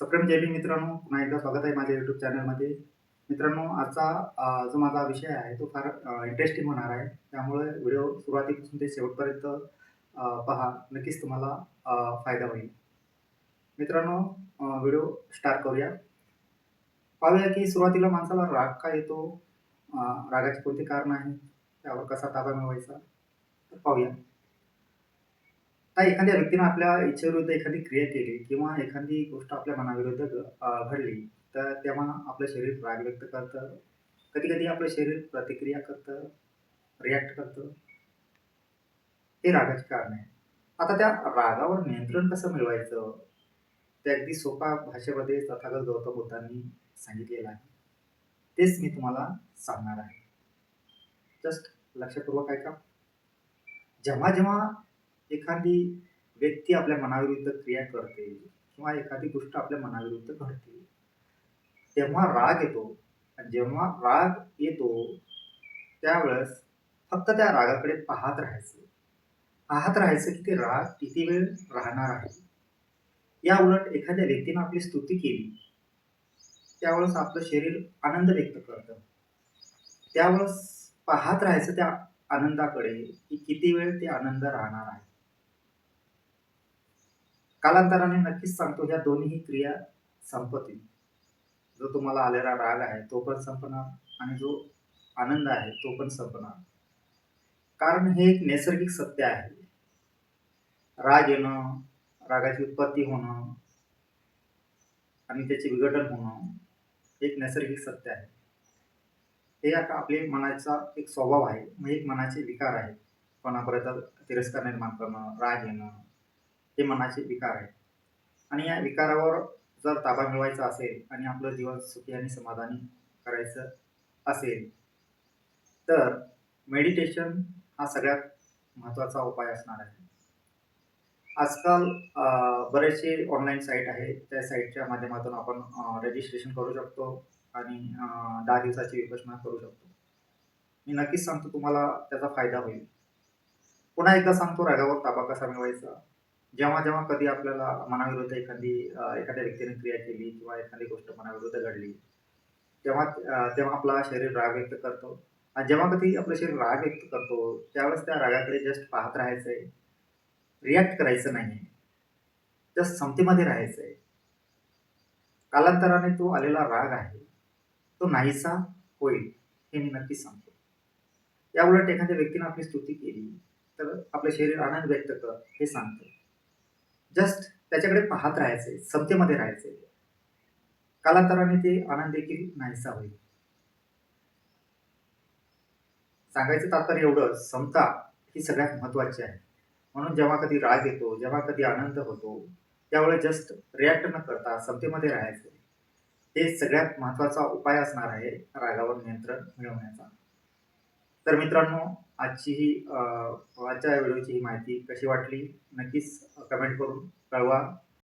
सप्रेम जय भीम मित्रांनो पुन्हा एकदा स्वागत आहे माझ्या यूट्यूब चॅनलमध्ये मित्रांनो आजचा जो माझा विषय आहे तो फार इंटरेस्टिंग होणार आहे. त्यामुळे व्हिडिओ सुरुवातीपासून ते शेवटपर्यंत पहा. नक्कीच तुम्हाला फायदा होईल. मित्रांनो व्हिडिओ स्टार्ट करूया. पाहूया की सुरुवातीला माणसाला राग का येतो? रागाचे कोणते कारण आहे? त्यावर कसा ताबा मिळवायचा? तर पाहूया. आता एखाद्या व्यक्तीनं आपल्या इच्छेविरुद्ध एखादी क्रिया केली किंवा एखादी गोष्ट आपल्या मनाविरुद्ध घ- अं, घडली तर तेव्हा आपलं शरीर राग व्यक्त करतं. कधी कधी आपलं शरीर प्रतिक्रिया करतं रिॲक्ट करतं. हे रागाचे कारण आहे. आता त्या रागावर नियंत्रण कसं मिळवायचं? ते अगदी सोपा भाषेमध्ये तथागत गौतम बुद्धांनी सांगितलेलं आहे. तेच मी तुम्हाला सांगणार आहे. जस्ट लक्षपूर्वक ऐका. जेव्हा जेव्हा एखादी व्यक्ती आपल्या मनाविरुद्ध क्रिया करते किंवा एखादी गोष्ट आपल्या मनाविरुद्ध घडते तेव्हा राग येतो. आणि जेव्हा राग येतो त्यावेळेस फक्त त्या रागाकडे पाहत राहायचं. पाहत राहायचं की ते राग किती वेळ राहणार आहे. या उलट एखाद्या व्यक्तीनं आपली स्तुती केली त्यावेळेस आपलं शरीर आनंद व्यक्त करतं. त्यावेळेस पाहत राहायचं त्या आनंदाकडे की किती वेळ ते आनंद राहणार आहे. कालांतराने नक्कीच सांगतो ह्या दोन्ही क्रिया संपतील. जो तुम्हाला आलेला राग आहे तो पण संपणार आणि जो आनंद आहे तो पण संपणार. कारण हे एक नैसर्गिक सत्य आहे. राग येणं रागाची उत्पत्ती होणं आणि त्याचे विघटन होणं एक नैसर्गिक सत्य आहे. हे आता आपले मनाचा एक स्वभाव आहे म्हणजे एक मनाचे विकार आहे. कोणापर्यंत तिरस्कार निर्माण करणं राग येणं हे मनाचे विकार आहेत. आणि या विकारावर जर ताबा मिळवायचा असेल आणि आपलं जीवन सुखी आणि समाधानी करायचं असेल तर मेडिटेशन हा सगळ्यात महत्त्वाचा उपाय असणार आहे. आजकाल बरेचसे ऑनलाईन साईट आहेत त्या साईटच्या माध्यमातून आपण रजिस्ट्रेशन करू शकतो आणि दहा दिवसाची विपश्यना करू शकतो. मी नक्कीच सांगतो तुम्हाला त्याचा फायदा होईल. पुन्हा एकदा सांगतो रागावर ताबा कसा मिळवायचा? जेव्हा जेव्हा कधी आपल्याला मनाविरुद्ध एखादी एखाद्या व्यक्तीने क्रिया केली किंवा एखादी गोष्ट मनाविरुद्ध घडली तेव्हा तेव्हा आपला शरीर राग व्यक्त करतो. आणि जेव्हा कधी आपलं शरीर राग व्यक्त करतो त्यावेळेस त्या रागाकडे जस्ट पाहत राहायचं आहे रिॲक्ट करायचं नाही जस्ट समतेमध्ये राहायचं आहे कालांतराने तो आलेला राग आहे तो नाहीसा होईल हे मी नक्कीच सांगतो. या उलट एखाद्या व्यक्तीने आपली स्तुती केली तर आपलं शरीर आनंद व्यक्त कर हे सांगतो. जस्ट त्याच्याकडे पाहत राहायचे समतेमध्ये राहायचे. कालांतराने ते आनंद देखील नाहीसा होईल. सांगायचं तात्पर्य एवढं समता ही सगळ्यात महत्वाची आहे. म्हणून जेव्हा कधी राग येतो जेव्हा कधी आनंद होतो त्यावेळेस जस्ट रिॲक्ट न करता समतेमध्ये राहायचे. हे सगळ्यात महत्त्वाचा उपाय असणार आहे रागावर नियंत्रण मिळवण्याचा. तर मित्रांनो आजची ही आजच्या व्हिडिओची ही माहिती कशी वाटली? नक्कीच कमेंट करून कळवा.